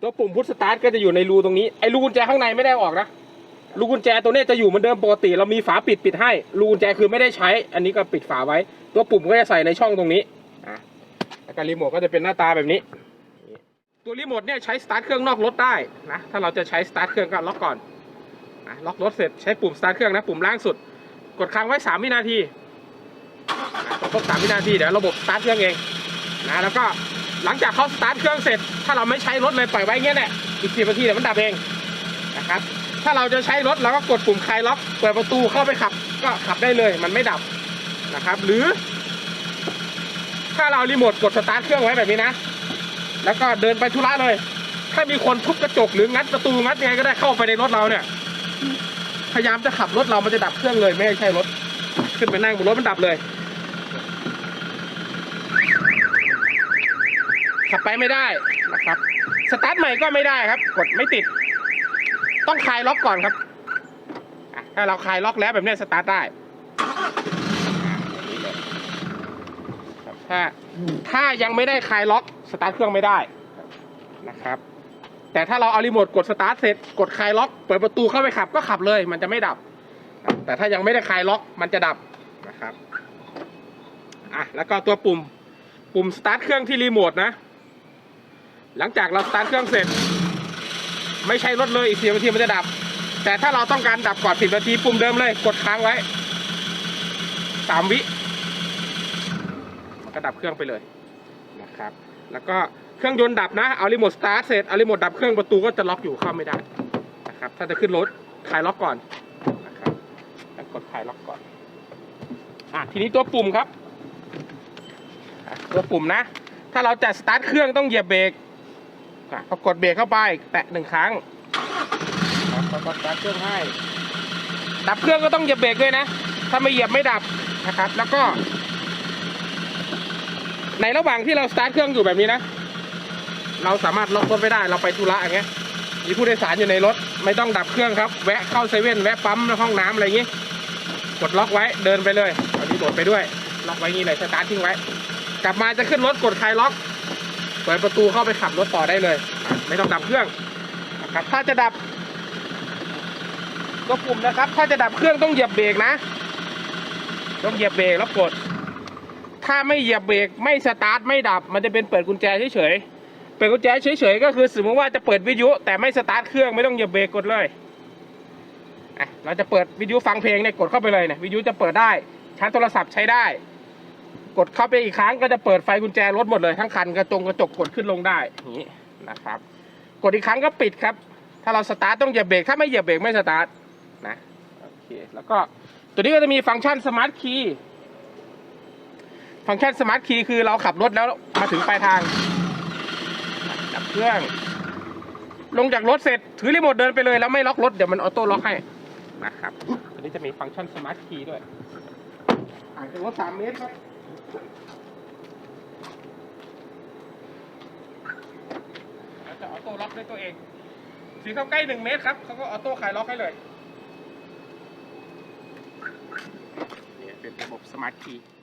ตัวปุ่มพุทสตาร์ทก็จะอยู่ในรูตรงนี้ไอ้รูกุญแจข้างในไม่ได้ออกนะรูกุญแจตัวเนี้จะอยู่เหมือนเดิมปกติ เรามีฝาปิดปิดให้รูกุญแจคือไม่ได้ใช้ อันนี้ก็ปิดฝาไว้ ตัวปุ่มก็จะใส่ในช่องตรงนี้อะแล้วก็รีโมทก็จะเป็นหน้าตาแบบนี้ ตัวรีโมทเนี่ยใช้สตาร์ทเครื่องนอกรถได้นะถ้าเราจะใช้สตาร์ทเครื่องก็ล็อกก่อนอะล็อกรถเสร็จใช้ปุ่มสตาร์ทเครื่องนะปุ่มล่างสุด กดค้างไว้ 3 วินาทีครบ3วินาทีเดี๋ยวระบบสตาร์ทเครื่องเองนะแล้วก็ หลังจากเขาสตาร์ทเครื่องเสร็จ ถ้าเราไม่ใช้รถเลยปล่อยไว้เงี้ยเนี่อีกสินาทีเดี๋ยวมันดับเองนะครับ ถ้าเราจะใช้รถเราก็กดปุ่มคลายล็อกเปิดประตูเข้าไปขับ ก็ขับได้เลย มันไม่ดับนะครับ หรือ ถ้าเรารีโมทกดสตาร์ทเครื่องไว้แบบนี้นะ แล้วก็เดินไปธุระเลย ถ้ามีคนทุบกระจกหรืองัดประตูงัดยังไงก็ได้เข้าไปในรถเราเนี่ยพยายามจะขับรถเรามันจะดับเครื่องเลยไม่ให้ใช่รถ ขึ้นไปนั่งบนรถมันดับเลย ขับไปไม่ได้นะครับ สตาร์ทใหม่ก็ไม่ได้ครับ กดไม่ติด ต้องคลายล็อกก่อนครับ ถ้าเราคลายล็อกแล้วแบบนี้สตาร์ทได้ถ้าถ้ายังไม่ได้คลายล็อกสตาร์ทเครื่องไม่ได้นะครับ แต่ถ้าเราเอารีโมทกดสตาร์ทเสร็จกดคลายล็อกเปิดประตูเข้าไปขับก็ขับเลย มันจะไม่ดับ แต่ถ้ายังไม่ได้คลายล็อกมันจะดับนะครับอะแล้วก็ตัวปุ่มปุ่มสตาร์ทเครื่องที่รีโมทนะ หลังจากเราสตาร์ทเครื่องเสร็จ ไม่ใช้รถเลยอีกสิบนาทีมันจะดับ แต่ถ้าเราต้องการดับก่อนสิบนาทีปุ่มเดิมเลย กดค้างไว้สามวิมันก็ดับเครื่องไปเลยนะครับ แล้วก็เครื่องยนต์ดับนะเอารีโมทสตาร์ทเสร็จเอารีโมทดับเครื่องประตูก็จะล็อกอยู่เข้าไม่ได้นะครับถ้าจะขึ้นรถคลายล็อกก่อนนะครับแล้วกดคลายล็อกก่อนอะทีนี้ตัวปุ่มครับตัวปุ่มนะ ถ้าเราจะสตาร์ทเครื่องต้องเหยียบเบรก อะพอกดเบรกเข้าไป แตะหนึ่งครั้งครับแล้วก็สตาร์ทเครื่องให้ ดับเครื่องก็ต้องเหยียบเบรกด้วยนะ ถ้าไม่เหยียบไม่ดับนะครับ แล้วก็ ในระหว่างที่เราสตาร์ทเครื่องอยู่แบบนี้นะ เราสามารถล็อกรถไว้ได้ เราไปธุระอย่างเงี้ย มีผู้โดยสารอยู่ในรถ ไม่ต้องดับเครื่องครับ แวะเข้าเซเว่นแวะปั๊มห้องน้ำอะไรอย่างงี้ กดล็อกไว้ เดินไปเลยเอาดีโดดไปด้วย ล็อกไว้งี้เลย สตาร์ททิ้งไว้ กลับมาจะขึ้นรถกดคลายล็อก เปิดประตูเข้าไปขับรถต่อได้เลย ไม่ต้องดับเครื่องนะครับถ้าจะดับตัวปุ่มนะครับ ถ้าจะดับเครื่องต้องเหยียบเบรกนะ ต้องเหยียบเบรกแล้วกด ถ้าไม่เหยียบเบรกไม่สตาร์ทไม่ดับ มันจะเป็นเปิดกุญแจเฉยๆ เปิดกุญแจเฉยๆก็คือสมมติว่าจะเปิดวิทยุ แต่ไม่สตาร์ทเครื่องไม่ต้องเหยียบเบรกกดเลยเราจะเปิดวิทยุฟังเพลงเนี่ยกดเข้าไปเลยเนี่ยวิทยุจะเปิดได้ชาร์จโทรศัพท์ใช้ได้ กดเข้าไปอีกครั้งก็จะเปิดไฟกุญแจรถหมดเลยทั้งคันกระจงกระจกกดขึ้นลงได้นี้นะครับ กดอีกครั้งก็ปิดครับ ถ้าเราสตาร์ทต้องเหยียบเบรกถ้าไม่เหยียบเบรกไม่สตาร์ทนะโอเคแล้วก็ตัวนี้ก็จะมีฟังก์ชันสมาร์ทคีย์ฟังก์ชันสมาร์ทคีย์คือเราขับรถแล้วมาถึงปลายทางดับเครื่อง ลงจากรถเสร็จถือรีโมทเดินไปเลยแล้วไม่ล็อกรถเดี๋ยวมันออโต้ล็อกให้นะครับตัวนี้จะมีฟังก์ชันสมาร์ทคีย์ด้วยห่างจากรถสามเมตรครับ แล้วจะออโต้ล็อกด้วยตัวเองถือเข้าใกล้หนึ่งเมตรครับเขาก็ออโต้คลายล็อกให้เลยเนี่ยเป็นระบบสมาร์ทคีย์